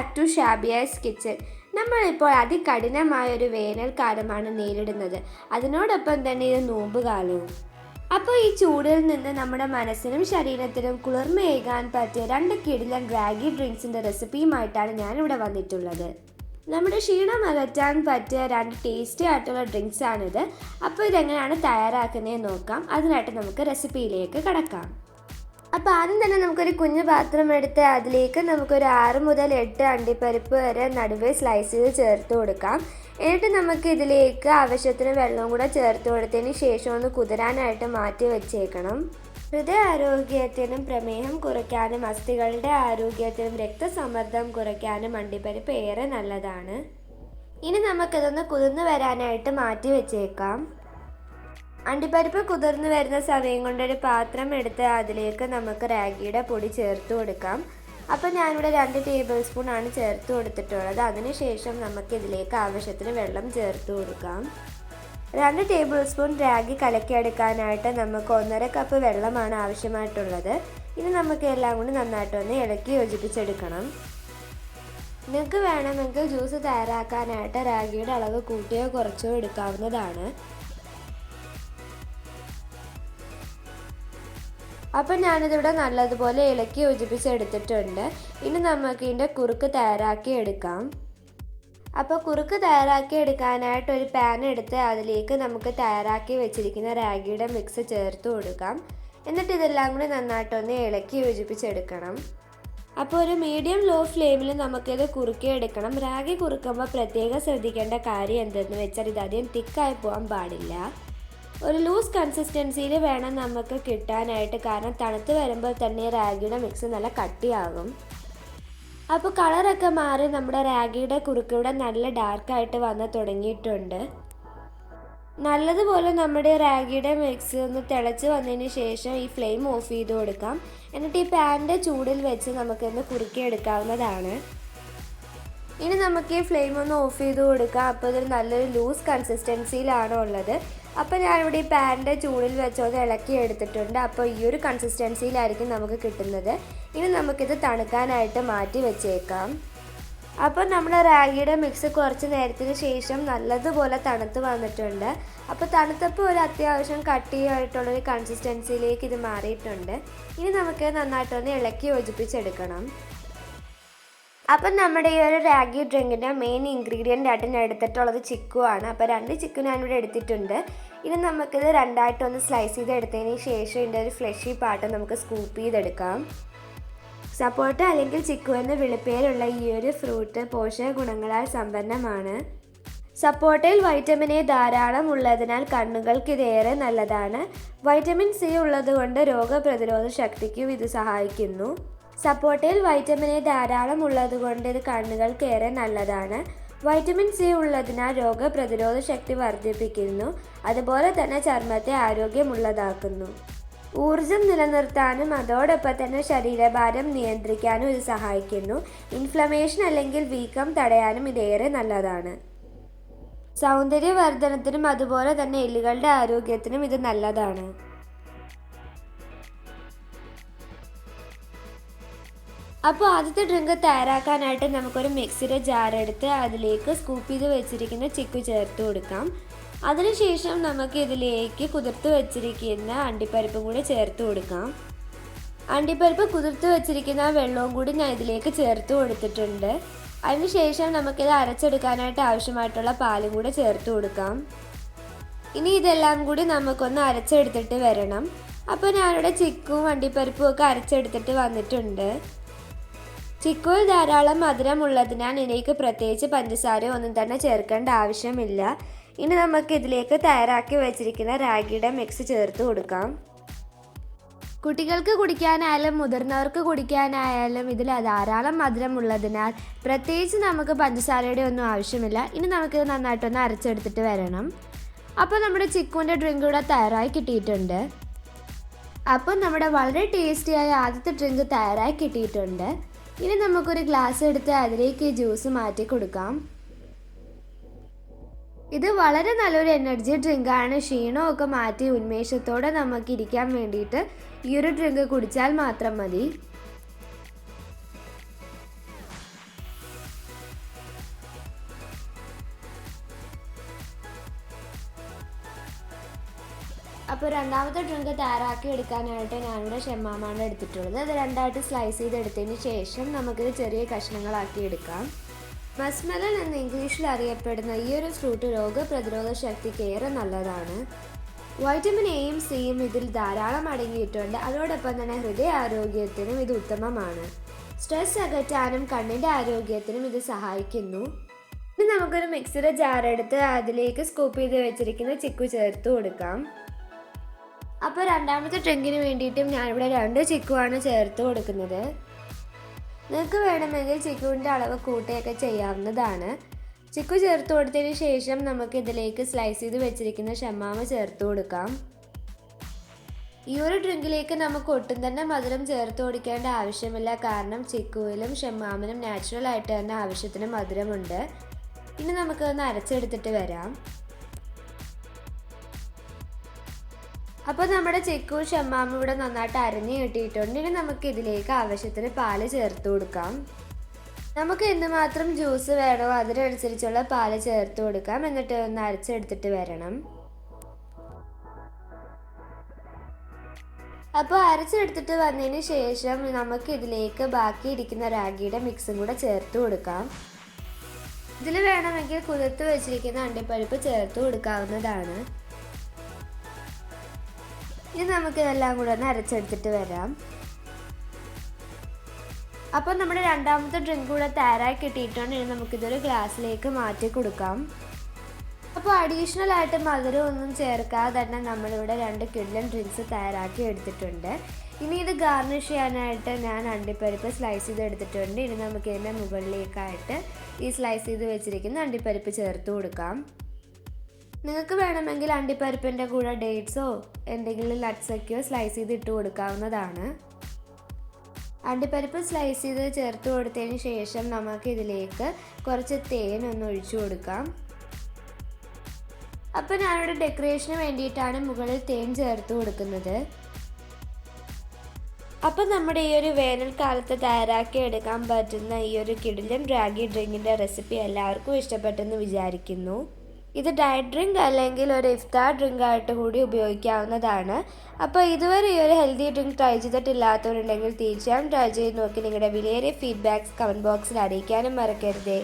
Back to Shabiya's kitchen നമ്മളിപ്പോൾ അതികഠിനമായ ഒരു വേനൽക്കാലമാണ് നേരിടുന്നത്. അതിനോടൊപ്പം തന്നെ ഇത് നോമ്പുകാലവും. അപ്പോൾ ഈ ചൂടിൽ നിന്ന് നമ്മുടെ മനസ്സിനും ശരീരത്തിനും കുളിർമയേകാൻ പറ്റിയ രണ്ട് കിടിലൻ റാഗി ഡ്രിങ്ക്സിന്റെ റെസിപ്പിയുമായിട്ടാണ് ഞാനിവിടെ വന്നിട്ടുള്ളത്. നമ്മുടെ ക്ഷീണം അകറ്റാൻ പറ്റിയ രണ്ട് ടേസ്റ്റി ആയിട്ടുള്ള ഡ്രിങ്ക്സ് ആണിത്. അപ്പോൾ ഇതെങ്ങനെയാണ് തയ്യാറാക്കുന്നതെന്ന് നോക്കാം. അതിനായിട്ട് നമുക്ക് റെസിപ്പിയിലേക്ക് കടക്കാം. അപ്പോൾ ആദ്യം തന്നെ നമുക്കൊരു കുഞ്ഞു പാത്രം എടുത്ത് അതിലേക്ക് നമുക്കൊരു ആറ് മുതൽ എട്ട് അണ്ടിപ്പരിപ്പ് വരെ നടുവേ സ്ലൈസ് ചെയ്ത് ചേർത്ത് കൊടുക്കാം. എന്നിട്ട് നമുക്ക് ഇതിലേക്ക് ആവശ്യത്തിന് വെള്ളവും കൂടെ ചേർത്ത് കൊടുത്തതിന് ശേഷം ഒന്ന് കുതിരാനായിട്ട് മാറ്റി വെച്ചേക്കണം. ഹൃദയ ആരോഗ്യത്തിനും പ്രമേഹം കുറയ്ക്കാനും അസ്ഥികളുടെ ആരോഗ്യത്തിനും രക്തസമ്മർദ്ദം കുറയ്ക്കാനും അണ്ടിപ്പരിപ്പ് ഏറെ നല്ലതാണ്. ഇനി നമുക്കിതൊന്ന് കുതിർന്ന് വരാനായിട്ട് മാറ്റി വെച്ചേക്കാം. അണ്ടിപ്പരിപ്പ് കുതിർന്നു വരുന്ന സമയം കൊണ്ട് ഒരു പാത്രം എടുത്ത് അതിലേക്ക് നമുക്ക് റാഗിയുടെ പൊടി ചേർത്ത് കൊടുക്കാം. അപ്പോൾ ഞാനിവിടെ രണ്ട് ടേബിൾ സ്പൂൺ ആണ് ചേർത്ത് കൊടുത്തിട്ടുള്ളത്. അതിനുശേഷം നമുക്ക് ഇതിലേക്ക് ആവശ്യത്തിന് വെള്ളം ചേർത്ത് കൊടുക്കാം. രണ്ട് ടേബിൾ സ്പൂൺ റാഗി കലക്കിയെടുക്കാനായിട്ട് നമുക്ക് ഒന്നര കപ്പ് വെള്ളമാണ് ആവശ്യമായിട്ടുള്ളത്. ഇത് നമുക്ക് എല്ലാം കൂടി നന്നായിട്ടൊന്ന് ഇളക്കി യോജിപ്പിച്ചെടുക്കണം. നിങ്ങൾക്ക് വേണമെങ്കിൽ ജ്യൂസ് തയ്യാറാക്കാനായിട്ട് റാഗിയുടെ അളവ് കൂട്ടിയോ കുറച്ചോ എടുക്കാവുന്നതാണ്. അപ്പം ഞാനിതിവിടെ നല്ലതുപോലെ ഇളക്കി യോജിപ്പിച്ചെടുത്തിട്ടുണ്ട്. ഇനി നമുക്ക് ഇതിന്റെ കുറുക്ക് തയ്യാറാക്കി എടുക്കാം. അപ്പോൾ കുറുക്ക് തയ്യാറാക്കി എടുക്കാനായിട്ട് ഒരു പാൻ എടുത്ത് അതിലേക്ക് നമുക്ക് തയ്യാറാക്കി വെച്ചിരിക്കുന്ന റാഗിയുടെ മിക്സ് ചേർത്ത് കൊടുക്കാം. എന്നിട്ട് ഇതെല്ലാം കൂടി നന്നായിട്ടൊന്ന് ഇളക്കി യോജിപ്പിച്ചെടുക്കണം. അപ്പോൾ ഒരു മീഡിയം ലോ ഫ്ലെയിമിൽ നമുക്കിത് കുറുക്കി എടുക്കണം റാഗി കുറുക്കുമ്പോൾ പ്രത്യേകം ശ്രദ്ധിക്കേണ്ട കാര്യം എന്തെന്ന് വെച്ചാൽ ഇത് അധികം തിക്കായി പോകാൻ പാടില്ല. ഒരു ലൂസ് കൺസിസ്റ്റൻസിയിൽ വേണം നമുക്ക് കിട്ടാനായിട്ട്. കാരണം തണുത്ത് വരുമ്പോൾ തന്നെ റാഗിയുടെ മിക്സ് നല്ല കട്ടിയാകും. അപ്പോൾ കളറൊക്കെ മാറി നമ്മുടെ റാഗിയുടെ കുറുക്കിവിടെ നല്ല ഡാർക്കായിട്ട് വന്ന് തുടങ്ങിയിട്ടുണ്ട്. നല്ലതുപോലെ നമ്മുടെ റാഗിയുടെ മിക്സ് ഒന്ന് തിളച്ച് വന്നതിന് ശേഷം ഈ ഫ്ലെയിം ഓഫ് ചെയ്ത് കൊടുക്കാം. എന്നിട്ട് ഈ പാനിന്റെ ചൂടിൽ വെച്ച് നമുക്കൊന്ന് കുറുക്കിയെടുക്കാവുന്നതാണ് ഇനി നമുക്ക് ഈ ഫ്ലെയിം ഒന്ന് ഓഫ് ചെയ്ത് കൊടുക്കാം. അപ്പോൾ ഇതൊരു നല്ലൊരു ലൂസ് കൺസിസ്റ്റൻസിയിലാണ് ഉള്ളത് അപ്പോൾ ഞാനിവിടെ ഈ പാനിന്റെ ചൂടിൽ വെച്ചോന്ന് ഇളക്കി എടുത്തിട്ടുണ്ട്. അപ്പോൾ ഈ ഒരു കൺസിസ്റ്റൻസിയിലായിരിക്കും നമുക്ക് കിട്ടുന്നത്. ഇനി നമുക്കിത് തണുക്കാനായിട്ട് മാറ്റി വെച്ചേക്കാം. അപ്പോൾ നമ്മുടെ റാഗിയുടെ മിക്സ് കുറച്ച് നേരത്തിന് ശേഷം നല്ലതുപോലെ തണുത്ത് വന്നിട്ടുണ്ട്. അപ്പോൾ തണുത്തപ്പോൾ ഒരു അത്യാവശ്യം കട്ടിയായിട്ടുള്ളൊരു കൺസിസ്റ്റൻസിയിലേക്ക് ഇത് മാറിയിട്ടുണ്ട്. ഇനി നമുക്ക് നന്നായിട്ടൊന്ന് ഇളക്കി യോജിപ്പിച്ചെടുക്കണം. അപ്പം നമ്മുടെ ഈ ഒരു റാഗി ഡ്രിങ്കിന്റെ മെയിൻ ഇൻഗ്രീഡിയന്റ് ആയിട്ട് ഞാൻ എടുത്തിട്ടുള്ളത് ചിക്കു ആണ് അപ്പോൾ രണ്ട് ചിക്കു ഞാനിവിടെ എടുത്തിട്ടുണ്ട്. ഇനി നമുക്കിത് രണ്ടായിട്ടൊന്ന് സ്ലൈസ് ചെയ്ത് എടുത്തതിന് ശേഷം ഇതിന്റെ ഒരു ഫ്ലഷി പാട്ട് നമുക്ക് സ്കൂപ്പ് ചെയ്തെടുക്കാം. സപ്പോർട്ട് അല്ലെങ്കിൽ ചിക്കു എന്ന വിളിപ്പേരുള്ള ഈ ഒരു ഫ്രൂട്ട് പോഷക ഗുണങ്ങളാൽ സമ്പന്നമാണ്. സപ്പോർട്ടയിൽ വൈറ്റമിൻ എ ധാരാളം ഉള്ളതിനാൽ കണ്ണുകൾക്ക് ഇതേറെ നല്ലതാണ്. വൈറ്റമിൻ സി ഉള്ളതുകൊണ്ട് രോഗപ്രതിരോധ ശക്തിക്കും ഇത് സഹായിക്കുന്നു. സപ്പോട്ടയിൽ വൈറ്റമിൻ എ ധാരാളം ഉള്ളതുകൊണ്ട് ഇത് കണ്ണുകൾക്ക് ഏറെ നല്ലതാണ്. വൈറ്റമിൻ സി ഉള്ളതിനാൽ രോഗപ്രതിരോധ ശക്തി വർദ്ധിപ്പിക്കുന്നു. അതുപോലെ തന്നെ ചർമ്മത്തെ ആരോഗ്യമുള്ളതാക്കുന്നു. ഊർജം നിലനിർത്താനും അതോടൊപ്പം തന്നെ ശരീരഭാരം നിയന്ത്രിക്കാനും ഇത് സഹായിക്കുന്നു. ഇൻഫ്ലമേഷൻ അല്ലെങ്കിൽ വീക്കം തടയാനും ഇതേറെ നല്ലതാണ്. സൗന്ദര്യവർദ്ധനത്തിനും അതുപോലെ തന്നെ എല്ലുകളുടെ ആരോഗ്യത്തിനും ഇത് നല്ലതാണ്. അപ്പോൾ ആദ്യത്തെ ഡ്രിങ്ക് തയ്യാറാക്കാനായിട്ട് നമുക്കൊരു മിക്സിയുടെ ജാർ എടുത്ത് അതിലേക്ക് സ്കൂപ്പ് ചെയ്ത് വെച്ചിരിക്കുന്ന ചിക്കു ചേർത്ത് കൊടുക്കാം. അതിനുശേഷം നമുക്ക് ഇതിലേക്ക് കുതിർത്ത് വെച്ചിരിക്കുന്ന അണ്ടിപ്പരിപ്പും കൂടി ചേർത്ത് കൊടുക്കാം. അണ്ടിപ്പരിപ്പ് കുതിർത്ത് വെച്ചിരിക്കുന്ന വെള്ളവും കൂടി ഞാൻ ഇതിലേക്ക് ചേർത്ത് കൊടുത്തിട്ടുണ്ട്. അതിനുശേഷം നമുക്കിത് അരച്ചെടുക്കാനായിട്ട് ആവശ്യമായിട്ടുള്ള പാലും കൂടി ചേർത്ത് കൊടുക്കാം. ഇനി ഇതെല്ലാം കൂടി നമുക്കൊന്ന് അരച്ചെടുത്തിട്ട് വരണം. അപ്പോൾ ഞാനിവിടെ ചിക്കും അണ്ടിപ്പരിപ്പും ഒക്കെ അരച്ചെടുത്തിട്ട് വന്നിട്ടുണ്ട്. ചിക്കുവിൽ ധാരാളം മധുരമുള്ളതിനാൽ ഇതിലേക്ക് പ്രത്യേകിച്ച് പഞ്ചസാര ഒന്നും തന്നെ ചേർക്കേണ്ട ആവശ്യമില്ല. ഇനി നമുക്ക് ഇതിലേക്ക് തയ്യാറാക്കി വെച്ചിരിക്കുന്ന റാഗിയുടെ മിക്സ് ചേർത്ത് കൊടുക്കാം. കുട്ടികൾക്ക് കുടിക്കാനായാലും മുതിർന്നവർക്ക് കുടിക്കാനായാലും ഇതിൽ ധാരാളം മധുരമുള്ളതിനാൽ പ്രത്യേകിച്ച് നമുക്ക് പഞ്ചസാരയുടെ ഒന്നും ആവശ്യമില്ല. ഇനി നമുക്കിത് നന്നായിട്ടൊന്ന് അരച്ചെടുത്തിട്ട് വരണം. അപ്പോൾ നമ്മുടെ ചിക്കുവിന്റെ ഡ്രിങ്ക് ഇവിടെ തയ്യാറായി കിട്ടിയിട്ടുണ്ട്. അപ്പോൾ നമ്മുടെ വളരെ ടേസ്റ്റിയായ ആദ്യത്തെ ഡ്രിങ്ക് തയ്യാറായി കിട്ടിയിട്ടുണ്ട്. ഇനി നമുക്കൊരു ഗ്ലാസ് എടുത്ത് അതിലേക്ക് ജ്യൂസ് മാറ്റി കൊടുക്കാം. ഇത് വളരെ നല്ലൊരു എനർജി ഡ്രിങ്കാണ് ക്ഷീണമൊക്കെ മാറ്റി ഉന്മേഷത്തോടെ നമുക്ക് ഇരിക്കാൻ വേണ്ടിയിട്ട് ഈ ഒരു ഡ്രിങ്ക് കുടിച്ചാൽ മാത്രം മതി. അപ്പോൾ രണ്ടാമത്തെ ഡ്രിങ്ക് തയ്യാറാക്കി എടുക്കാനായിട്ട് ഞാനിവിടെ ഷെമ്മാമാണ് എടുത്തിട്ടുള്ളത്. അത് രണ്ടായിട്ട് സ്ലൈസ് ചെയ്തെടുത്തതിന് ശേഷം നമുക്കിത് ചെറിയ കഷ്ണങ്ങളാക്കി എടുക്കാം. മസ്മലൻ എന്ന് ഇംഗ്ലീഷിൽ അറിയപ്പെടുന്ന ഈ ഒരു ഫ്രൂട്ട് രോഗപ്രതിരോധ ശക്തിക്ക് ഏറെ നല്ലതാണ്. വൈറ്റമിൻ എയും സിയും ഇതിൽ ധാരാളം അടങ്ങിയിട്ടുണ്ട്. അതോടൊപ്പം തന്നെ ഹൃദയ ആരോഗ്യത്തിനും ഇത് ഉത്തമമാണ്. സ്ട്രെസ് അകറ്റാനും കണ്ണിന്റെ ആരോഗ്യത്തിനും ഇത് സഹായിക്കുന്നു. ഇനി നമുക്കൊരു മിക്സിയുടെ ജാർ എടുത്ത് അതിലേക്ക് സ്കൂപ്പ് ചെയ്ത് വെച്ചിരിക്കുന്ന ചിക്കു ചേർത്ത് കൊടുക്കാം. അപ്പോൾ രണ്ടാമത്തെ ഡ്രിങ്കിന് വേണ്ടിയിട്ടും ഞാനിവിടെ രണ്ട് ചിക്കുവാണ് ചേർത്ത് കൊടുക്കുന്നത്. നിങ്ങൾക്ക് വേണമെങ്കിൽ ചിക്കുവിന്റെ അളവ് കൂട്ടുകയൊക്കെ ചെയ്യാവുന്നതാണ്. ചിക്കു ചേർത്ത് കൊടുത്തതിന് ശേഷം നമുക്ക് ഇതിലേക്ക് സ്ലൈസ് ചെയ്ത് വെച്ചിരിക്കുന്ന ഷമ്മാമ ചേർത്ത് കൊടുക്കാം. ഈ ഒരു ഡ്രിങ്കിലേക്ക് നമുക്ക് ഒട്ടും തന്നെ മധുരം ചേർത്ത് കൊടുക്കേണ്ട ആവശ്യമില്ല. കാരണം ചിക്കുവിലും ഷമ്മാമിനും നാച്ചുറൽ ആയിട്ട് തന്നെ ആവശ്യത്തിന് മധുരമുണ്ട്. ഇനി നമുക്ക് ഒന്ന് അരച്ചെടുത്തിട്ട് വരാം. അപ്പോൾ നമ്മുടെ ചെക്കു ഷമ്മാമും ഇവിടെ നന്നായിട്ട് അരഞ്ഞു കിട്ടിയിട്ടുണ്ട്. ഇനി നമുക്ക് ഇതിലേക്ക് ആവശ്യത്തിന് പാൽ ചേർത്ത് കൊടുക്കാം. നമുക്ക് എന്തുമാത്രം ജ്യൂസ് വേണോ അതിനനുസരിച്ചുള്ള പാൽ ചേർത്ത് കൊടുക്കാം. എന്നിട്ട് ഒന്ന് അരച്ചെടുത്തിട്ട് വരണം. അപ്പോൾ അരച്ചെടുത്തിട്ട് വന്നതിന് ശേഷം നമുക്ക് ഇതിലേക്ക് ബാക്കി ഇരിക്കുന്ന റാഗിയുടെ മിക്സും കൂടെ ചേർത്ത് കൊടുക്കാം. ഇതിൽ വേണമെങ്കിൽ കുതിർത്ത് വെച്ചിരിക്കുന്ന അണ്ടിപ്പരിപ്പ് ചേർത്ത് കൊടുക്കാവുന്നതാണ്. ഇനി നമുക്ക് ഇതെല്ലാം കൂടെ ഒന്ന് അരച്ചെടുത്തിട്ട് വരാം. അപ്പോൾ നമ്മുടെ രണ്ടാമത്തെ ഡ്രിങ്ക് കൂടെ തയ്യാറായി കിട്ടിയിട്ടുണ്ട്. ഇനി നമുക്കിതൊരു ഗ്ലാസ്സിലേക്ക് മാറ്റി കൊടുക്കാം. അപ്പോൾ അഡീഷണൽ ആയിട്ട് മധുരം ഒന്നും ചേർക്കാതെ തന്നെ നമ്മളിവിടെ രണ്ട് കിഡ്ലൻ ഡ്രിങ്ക്സ് തയ്യാറാക്കി എടുത്തിട്ടുണ്ട്. ഇനി ഇത് ഗാർണിഷ് ചെയ്യാനായിട്ട് ഞാൻ അണ്ടിപ്പരിപ്പ് സ്ലൈസ് ചെയ്ത് എടുത്തിട്ടുണ്ട്. ഇനി നമുക്ക് ഇതിന്റെ മുകളിലേക്കായിട്ട് ഈ സ്ലൈസ് ചെയ്ത് വെച്ചിരിക്കുന്ന അണ്ടിപ്പരിപ്പ് ചേർത്ത് കൊടുക്കാം. നിങ്ങൾക്ക് വേണമെങ്കിൽ അണ്ടിപ്പരിപ്പിന്റെ കൂടെ ഡേറ്റ്സോ എന്തെങ്കിലും നട്ട്സൊക്കെയോ സ്ലൈസ് ചെയ്ത് ഇട്ട് കൊടുക്കാവുന്നതാണ്. അണ്ടിപ്പരിപ്പ് സ്ലൈസ് ചെയ്ത് ചേർത്ത് കൊടുത്തതിന് ശേഷം നമുക്ക് ഇതിലേക്ക് കുറച്ച് തേൻ ഒന്ന് ഒഴിച്ചു കൊടുക്കാം. അപ്പോൾ ഞാനിവിടെ ഡെക്കറേഷന് വേണ്ടിയിട്ടാണ് മുകളിൽ തേൻ ചേർത്ത് കൊടുക്കുന്നത്. അപ്പോൾ നമ്മുടെ ഈ ഒരു വേനൽക്കാലത്ത് തയ്യാറാക്കി എടുക്കാൻ പറ്റുന്ന ഈ ഒരു കിടിലൻ റാഗി ഡ്രിങ്കിന്റെ റെസിപ്പി എല്ലാവർക്കും ഇഷ്ടപ്പെട്ടെന്ന് വിചാരിക്കുന്നു. ഇത് ഡയറ്റ് ഡ്രിങ്ക് അല്ലെങ്കിൽ ഒരു ഇഫ്താർ ഡ്രിങ്ക് ആയിട്ട് കൂടി ഉപയോഗിക്കാവുന്നതാണ്. അപ്പോൾ ഇതുവരെ ഈ ഒരു ഹെൽത്തി ഡ്രിങ്ക് ട്രൈ ചെയ്തിട്ടില്ലാത്തവരുണ്ടെങ്കിൽ തീർച്ചയായും ട്രൈ ചെയ്ത് നോക്കി നിങ്ങളുടെ വിലയേറിയ ഫീഡ്ബാക്ക്സ് കമന്റ് ബോക്സിൽ അറിയിക്കാനും മറക്കരുതേ.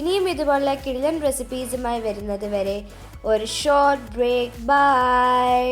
ഇനിയും ഇതുപോലുള്ള കിടിലൻ റെസിപ്പീസുമായി വരുന്നത് വരെ ഒരു ഷോർട്ട് ബ്രേക്ക് ബൈ